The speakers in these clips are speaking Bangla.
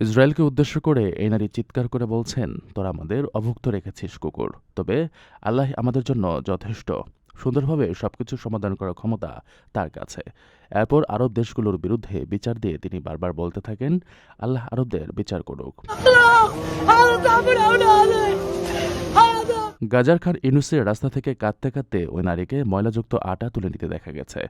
ইসরায়েলকে উদ্দেশ্য করে এই নারী চিৎকার করে বলছেন, তোরা আমাদের অভুক্ত রেখেছিস, কুকুর। তবে আল্লাহ আমাদের জন্য যথেষ্ট। সুন্দরভাবে সবকিছু সমাধান করার ক্ষমতা তার কাছে। এরপর আরব দেশগুলোর বিরুদ্ধে বিচার দিয়ে তিনি বারবার বলতে থাকেন, আল্লাহ আরবদের বিচার করুক। গাজার খান ইনুসের রাস্তা থেকে কাঁদতে কাঁদতে ওই নারীকে ময়লাযুক্ত আটা তুলে নিতে দেখা গেছে।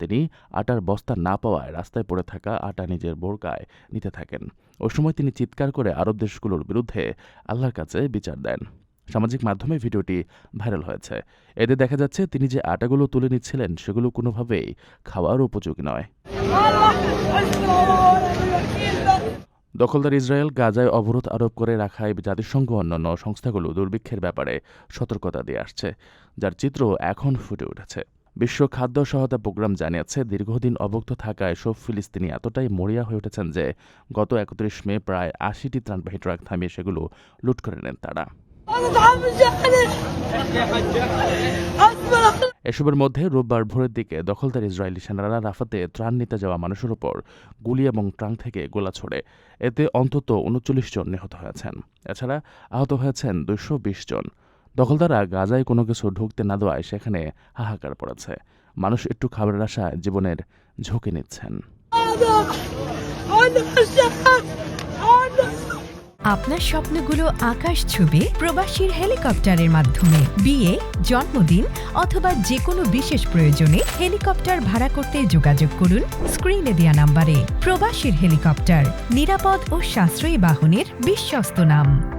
তিনি আটার বস্তা না পাওয়ায় রাস্তায় পড়ে থাকা আটা নিজের বোরকায় নিতে থাকেন। ওই সময় তিনি চিৎকার করে আরব দেশগুলোর বিরুদ্ধে আল্লাহর কাছে বিচার দেন। সামাজিক মাধ্যমে ভিডিওটি ভাইরাল হয়েছে। এতে দেখা যাচ্ছে তিনি যে আটাগুলো তুলে নিচ্ছিলেন সেগুলো কোনোভাবেই খাওয়ার উপযোগী নয়। দখলদার ইসরায়েল গাজায় অবরোধ আরোপ করে রাখায় জাতিসংঘ অন্যান্য সংস্থাগুলো দুর্ভিক্ষের ব্যাপারে সতর্কতা দিয়ে আসছে, যার চিত্র এখন ফুটে উঠেছে। বিশ্ব খাদ্য সহায়তা প্রোগ্রাম জানিয়েছে, দীর্ঘদিন অবক্ত থাকা এসব ফিলিস্তিনি এতটাই মরিয়া হয়ে উঠেছেন যে গত একত্রিশ মে প্রায় আশিটি ত্রাণবাহী ট্রাক থামিয়ে সেগুলো লুট করে নেন তারা। এসবের মধ্যে রোববার ভোরের দিকে দখলদার ইসরায়েলি সেনারা রাফাতে ত্রাণ নিতে যাওয়া মানুষের ওপর গুলি এবং ট্রাং থেকে গোলা ছোড়ে। এতে অন্তত উনচল্লিশ জন নিহত হয়েছেন। এছাড়া আহত হয়েছেন দুইশ বিশ জন। দখলদাররা গাজায় কোনো কিছু ঢুকতে না দেওয়ায় সেখানে হাহাকার পড়েছে। মানুষ একটু খাবারের আশা জীবনের ঝুঁকি নিচ্ছেন। আপনার স্বপ্নগুলো আকাশ ছুবে প্রবাসীর হেলিকপ্টারের মাধ্যমে। বিয়ে, জন্মদিন অথবা যে কোনো বিশেষ প্রয়োজনে হেলিকপ্টার ভাড়া করতে যোগাযোগ করুন স্ক্রিনে দেয়া নাম্বারে। প্রবাসীর হেলিকপ্টার, নিরাপদ ও সাশ্রয়ী বাহনের বিশ্বস্ত নাম।